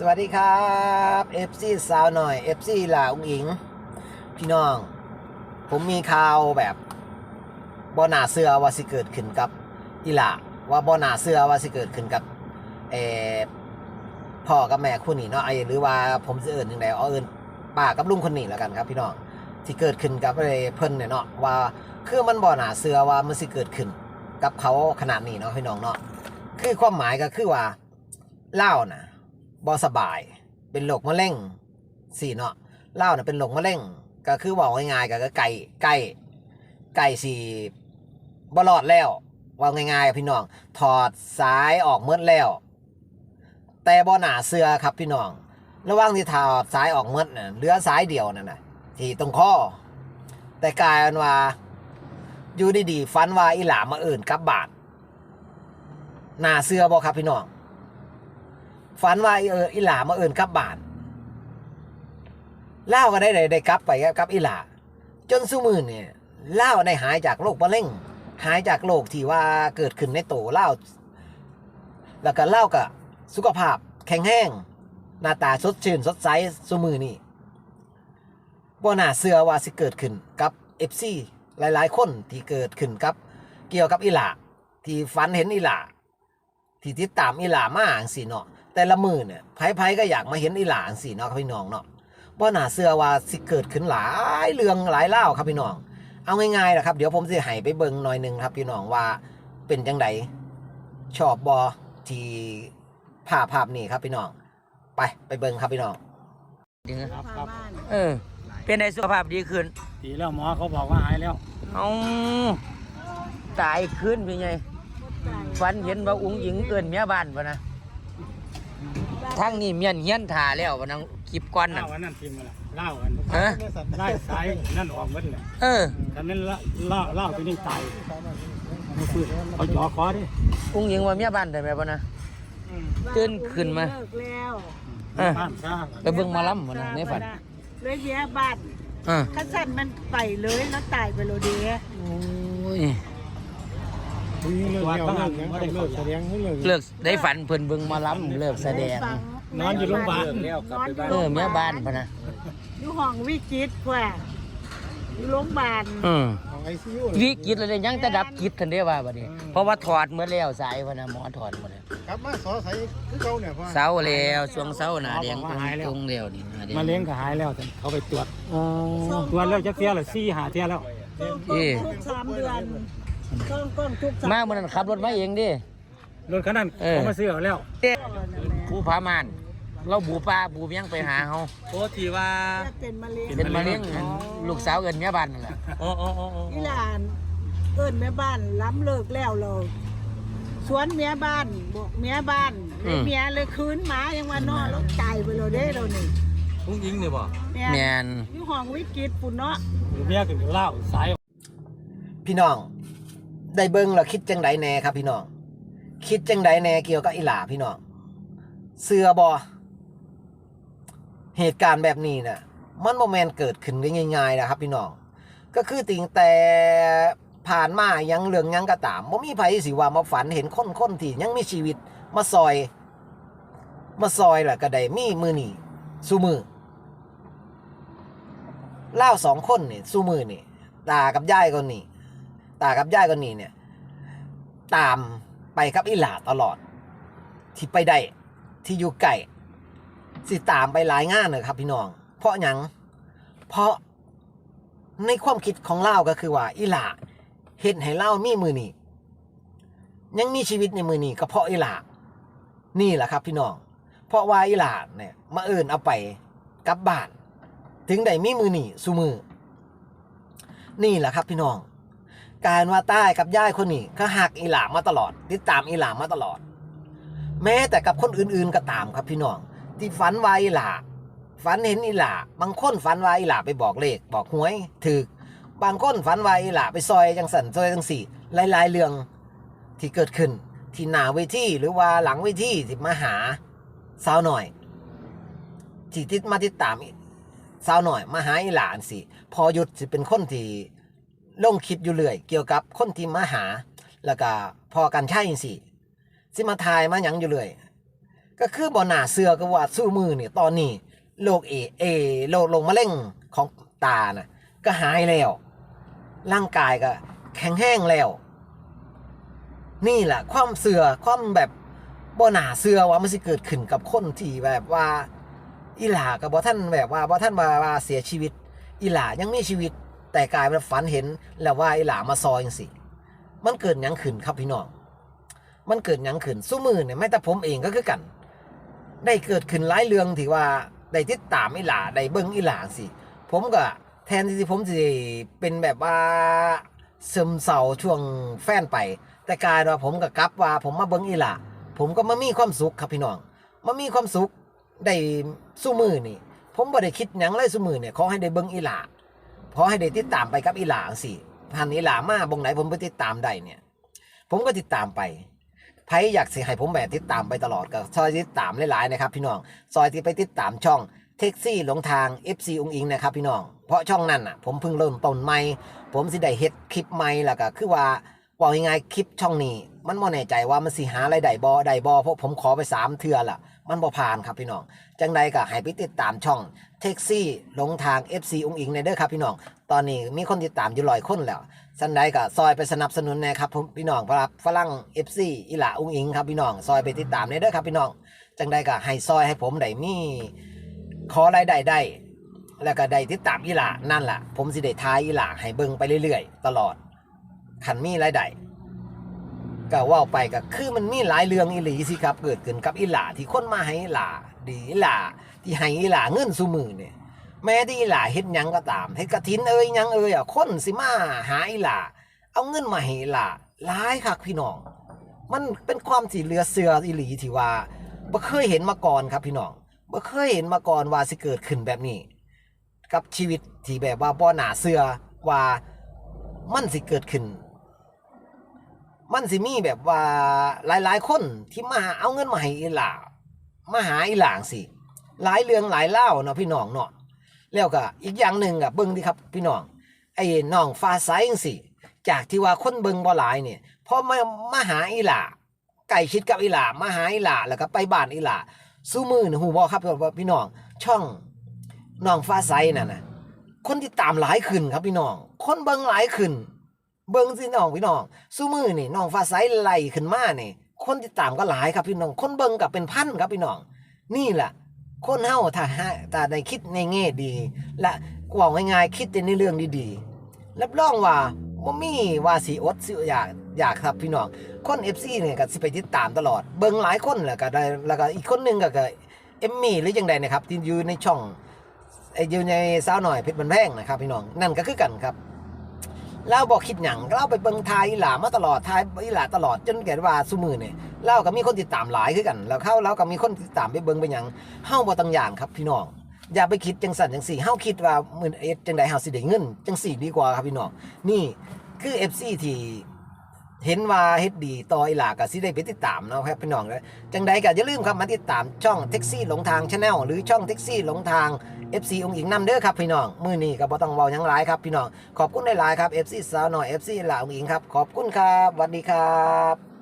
สวัสดีครับ FC สาวหน่อย FC หลาอุ้งอิง พี่น้อง ผมมีข่าวแบบบ่นาเสือว่าสิเกิดขึ้นกับอีหล่าว่าบ่นาเสือว่าสิเกิดขึ้นกับเออพ่อกับแม่คู่นี้เนาะไอ้หรือว่าผมจะเอิ้นยังไงเอาเอิ้นป้ากับลุงคนนี้แล้วกันครับพี่น้องที่เกิดขึ้นกับไอ้เพิ่นเนี่ยเนาะว่าคือมันบ่นาเสือว่ามันสิเกิดขึ้น กับเขาขนาดนี้เนาะพี่น้องเนาะคือความหมายก็คือว่าเล่าน่ะ บ่สบาย เป็นโรคมะเร็งสี่เนาะเล่าน่ะเป็นโรคมะเร็งก็คือบอกง่ายๆก็คือไก่ไก่ไก่สี่บ่รอดแล้วว่าง่ายๆพี่น้อง ถอดสายออกเมื่อแล้ว แต่บ่หนาเสื้อครับพี่น้อง ระหว่างที่ถอดสายออกเมื่อน่ะเหลือสายเดียวนั่นน่ะที่ตรงข้อ แต่กลายเป็นว่าอยู่ดีๆฝันว่าอีหลามมาอื่นกับบาดหนาเสื้อบ่ครับพี่น้อง ฝันว่าเอออีหลามาเอินกลับบ้านเล่าก็ได้ได้ได้กลับไปกับอีหลาจนสุมือเนี่ยเล่าได้หายจากโรคมะเร็งหายจากโรคที่ว่าเกิดขึ้นในโตเล่าแล้วก็เล่ากับสุขภาพแข็งแรงหน้าตาสดชื่นสดใสสุมือนี่บ่น่าเชื่อว่าสิเกิดขึ้นกับเอฟซีหลายๆ คนที่เกิดขึ้นกับ เกี่ยวกับอีหลาที่ฝันเห็นอีหลาที่ติดตามอีหลามาอังสีเนาะ แต่ละมือเนี่ยไผๆก็อยากมาเห็นอีหลาอังสีเนาะครับพี่น้องเนาะบ่น่าเชื่อว่าสิเกิดขึ้นหลายเรื่องหลายเล่าวครับพี่น้อง เอาง่ายๆนะครับ เดี๋ยวผมสิให้ไปเบิ่งหน่อยหนึงครับพี่น้องว่าเป็นจังไดชอบบอที่ภาพภาพนี้ครับพี่น้อง ไปไปเบิ่งครับพี่น้องดึงครับครับเออ เป็นในสุขภาพดีขึ้นดีแล้วหมอเขาบอกว่าหายแล้วเอาตายขึ้นเป็นไงฝันเห็นว่าอุ้งหญิงเอื่นเมียบ้านปะนะ ทั้งนี้เมียนเฮียนถ่าแล้วปะนังคลิปก้อนน่ะ เล่าอันนั้นทิมมาละเล่าอันฮะ ไล่สายนั่นออกหมดเลยเออแต่นั้นเล่าเล่าเล่าตัวนี้ตายไม่ฟื้นเอาจ่อคอดิอุ้งหญิงว่าเมียบ้านได้ไหมปะนะ ตื่นขึ้นมา เลิกแล้วเออบ้านซ่าไปเบิ่งหมาล้ำปะนะในฝันเลยเมียบ้านเออข้าสันมันไปเลยแล้วตายไปโลเดียโอ้ย ตัวบ้านไม่ได้เลิกแสดงเลิกได้ฝันเพิ่นเบิ่งหมาล้ำเลิกแสดง นอนอยู่โรงพยาบาลนอนอยู่เออเมียบ้านปะนะอยู่ห้องวิจิตรกว่าอยู่โรงพยาบาลอืมวิกฤตเลยยังจะดับกิจทันได้ว่าบัดนี้ เพราะว่าถอดเมื่อแล้วสายพะนะหมอถอดหมดแล้วกลับมาสอใส่คือเก่าเนี่ยพ่อเศร้าแล้วช่วงเศร้าหนาแดงตรงแล้วนี่หน้าแดงมาเลี้ยงก็หายแล้วเขาไปตรวจตรวจแล้วจะเที่ยวละสี่หาเที่ยแล้วต้องเอ๊ะทุกสามเดือน ต้องต้องทุกสามมาเมื่อนั้นขับรถมาเองดิ รถคันนั้นเออ เขามาซื้อเอาแล้วผู้พามาน เราบูปลาบูเมียงไปหาเขาโอ้ที่ว่าจะเป็นมะเร็งเป็นมาเลี้ยงลูกสาวเอินเมียบ้านนั่นแหละโอ้โอ้โอ้โอ้อีหลาน เอิ้นแม่บ้านล้ำเลิกแล้วเราสวนเมียบ้านบอกเมียบ้านเลยเมียเลยคืนหมายังว่านอนแล้วตายไปโลเด้เรานี่พุงยิงเนี่ยบ่เนี่ยแมนอยู่ห้องวิกฤตปุ่นเนาะ เมียถึงเล่าสาย พี่น้อง ได้เบิ่งแล้วคิดจังไดแน่ครับ พี่น้อง คิดจังไดแน่เกี่ยวกับอีหลาพี่น้องเสือบอเหตุการณ์แบบนี้น่ะมันโมแมนเกิดขึ้นได้ง่ายๆนะครับ พี่น้อง ก็คือติงแต่ผ่านมายังเรื่องยังก็ตามบ่ามีไผสิว่ามาฝันเห็นคนคนที่ยังมีชีวิตมาซอย มาซอยแหละก็ได้มีมือนี่สู้มือเล่าสองคนนี่สู้มือนี่ตากับยายคนนี้ ตากับย่ายคนนี้เนี่ย ตามไปกับอีหลาตลอด ที่ไปได้ที่อยู่ไก่สิตามไปหลายงานเลยครับ พี่น้อง เพราะยังเพราะในความคิดของเล่าก็คือว่าอีหลาเห็นให้เล่ามีมือนี่ยังมีชีวิตในมือนี่ก็เพราะอีหลานี่แหละครับ พี่น้อง เพราะว่าอีหลาเนี่ยมาเอินเอาไปกับบ้าน ถึงได้มีมือนี่สูมือนี่แหละครับพี่น้อง การว่าใต้กับย่ายคนนี้ก็หักอีหลามมาตลอด ติดตามอีหลามาตลอด แม้แต่กับคนอื่นๆก็ตามครับพี่น้อง ที่ฝันว่าอีหลาฝันเห็นอีหลาบางคนฝันว่าอีหลาไปบอกเลขบอกหวยถือบางคนฝันว่าอีหลาไปซอยจังสันซอยจังสี่หลายๆเรื่องที่เกิดขึ้นที่หน้าเวทีหรือว่าหลังเวทีที่มาหาสาวหน่อยที่ติดมาติดตามสาวหน่อยมาหาอีหลานสิพอหยุดสิเป็นคนที่ ลงคลิปอยู่เรื่อยเกี่ยวกับคนที่มาหา แล้วก็พอกันใช่สิสิมาทายมาหยังอยู่เรื่อยก็คือบ่น่าเชื่อก็ว่าสู้มือเนี่ยตอนนี้โรคเอเอโรคลงมะเร็งของตาน่ะก็หายแล้ว ร่างกายก็แข็งแห้งแล้ว นี่แหละความเสือความแบบบ่หนาเสือว่ามันสิเกิดขึ้นกับคนที่แบบว่า อีหลากับบ่ท่านแบบว่าบ่ท่านมาว่าเสียชีวิต อีหลายังมีชีวิต แต่กลายเป็นฝันเห็นแล้วว่าไอีหลามาซอยจังสิมันเกิดยังขึ้นครับพี่น้อง มันเกิดยังขึ้นสู้มือเนี่ยแม้แต่ผมเองก็คือกัน ได้เกิดขึ้นหลายเรื่องที่ว่าได้ติดตามไอีหลาได้เบิ่งไอีหลาสิ ผมก็แทนที่ผมจะเป็นแบบว่าซึมเศร้าช่วงแฟนไป แต่กลายว่าผมก็กลับว่า ผมมาเบิ่งอีหลาผมก็มามีความสุขครับพี่น้องมามีความสุขได้สู้มือนี่ ผมบ่ได้คิดหยังเลยสู้มือเนี่ยขอให้ได้เบิ่งอีหลา ขอให้ได้ติดตามไปกับอีหลาสิพันอีหลามาบงไหนผมไปติดตามได้เนี่ย ผมก็ติดตามไปไผอยากสิให้ผมแบบติดตามไปตลอดก็ซอยติดตามหลายๆนะครับ พี่น้องซอยที่ไปติดตามช่องแท็กซี่หลงทาง FC องอิงนะครับพี่น้อง เพราะช่องนั้นอะ ผมเพิ่งเริ่มต้นใหม่ ผมสิได้เฮ็ดคลิปใหม่แล้วก็คือว่าว่ายังไงายๆคลิปช่องนี้ มันบ่แน่ใจว่ามันสิหารายได้บ่ได้บ่เพราะผมขอไปสามเทื่อละ มันบ่ผ่านครับพี่น้อง จังใดก็ให้ไปติดตามช่องแท็กซี่หลงทาง FC องอิงในเด้อครับพี่น้อง ตอนนี้มีคนติดตามอยู่ร้อยคนแล้วสันใดก็ซอยไปสนับสนุนแนะครับพี่น้องครับฝรั่ง FC อีหล่าอุ้งอิงครับพี่น้อง ซอยไปติดตามในเด้อครับพี่น้อง จังใดก็ให้ซอยให้ผมได้มีขอรายได้ได้แล้วก็ได้ติดตามอีหล่านั่นแหละผมสิได้ทายอีหล่าให้เบิ่งไปเรื่อย ๆ ตลอดคันมีรายได้ ก็ว่าไปก็คือมันมีหลายเรื่องอีหลีสิครับ เกิดขึ้นกับอีหลาที่คนมาให้อีหลาดีอีหลาที่ให้อีหลาเงินซุมือเนี่ยแม้ที่อีหลาเฮ็ดหยังก็ตามเฮ็ดกระถินเอ้ยหยังเอ้ยอะคนสิมาหาอีหลาเอาเงินมาให้อีหลาหลายคักพี่น้อง มันเป็นความสิเหลือเสืออีหลีที่ว่าบ่เคยเห็นมาก่อนครับพี่น้องบ่เคยเห็นมาก่อนว่าสิเกิดขึ้นแบบนี้ กับชีวิตที่แบบว่าบ่น่าเสือว่ามันสิเกิดขึ้น มันสิมีแบบว่าหลายๆ คนที่มาเอาเงินมาให้อีหล่ามาหาอีหล่างสิหลายเรื่องหลายเล่าเนาะพี่น้องเนาะแล้วก็อีกอย่างหนึ่งอะเบิ่งดิครับพี่น้องไอ้น้องฟ้าใสจังสิจากที่ว่าคนเบิ่งบ่หลายเนี่ยพอมามาหาอีหล่าไก่ชิดกับอีหล่ามาหาอีหล่าแล้วก็ไปบ้านอีหล่าสู้มือนี่ฮู้บ่ครับว่พี่น้องช่องน้องฟ้าใสนั่นนะคนที่ตามหลายขึ้นครับพี่น้อง คนเบิ่งหลายขึ้น เบิ่งสิน้องพี่น้องสู้มือนี่น้องฟ้าใสไหลขึ้นมาเนี่ยคนที่ตามก็หลายครับพี่น้อง คนเบิ่งก็เป็นพันครับพี่น้อง นี่แหละคนเฮาถ้าหาถ้าได้คิดในแง่ดี และกว่าง่ายๆคิดในเรื่องดีๆรับรองว่าบ่มีว่าสิอดสิอยากอยากครับพี่น้องคน FC เนี่ยก็สิไปติดตามตลอด เบิ่งหลายคนแหละก็ได้แล้วก็อีกคนหนึงก็ก็เอมมี่หรือจังใดนะครับที่อยู่ในช่องไอ้อยู่ในสาวหน่อยเพชรบันแพงนะครับพี่น้องนั่นก็คือกันครับ เราบอกคิดหยังเราไปเบิ่งทายอีหลามาตลอดทายอีหลาตลอดจนแก่ว่าสุมือเนี่ยเราก็มีคนติดตามหลายขึ้นกัน แล้วเข้าเราก็มีคนติดตามไปเบิ่งไปหยังเฮาบ่ต้องอย่างครับพี่น้องอย่าไปคิดจังสันจังสี่เฮาคิดว่ามือเอ็ดจังใดเฮาสิได้เงินจังสี่ดีกว่าครับพี่น้องนี่คือเอฟซีที่ เห็นว่าเฮ็ดดีต่ออีหลากับซิได้ไปติดตามเนาะครับพี่น้องเลยจังใดก็อย่าลืมครับมาติดตามช่องแท็กซี่หลงทางชาแนลหรือช่องแท็กซี่หลงทาง FC องค์หญิงนำเด้อครับพี่น้องมื้อนี้ก็บ่ต้องเว้าหยังหลายครับพี่น้องขอบคุณหลายๆครับ FC สาวหน่อย FC หลาองค์หญิงครับขอบคุณครับสวัสดีครับ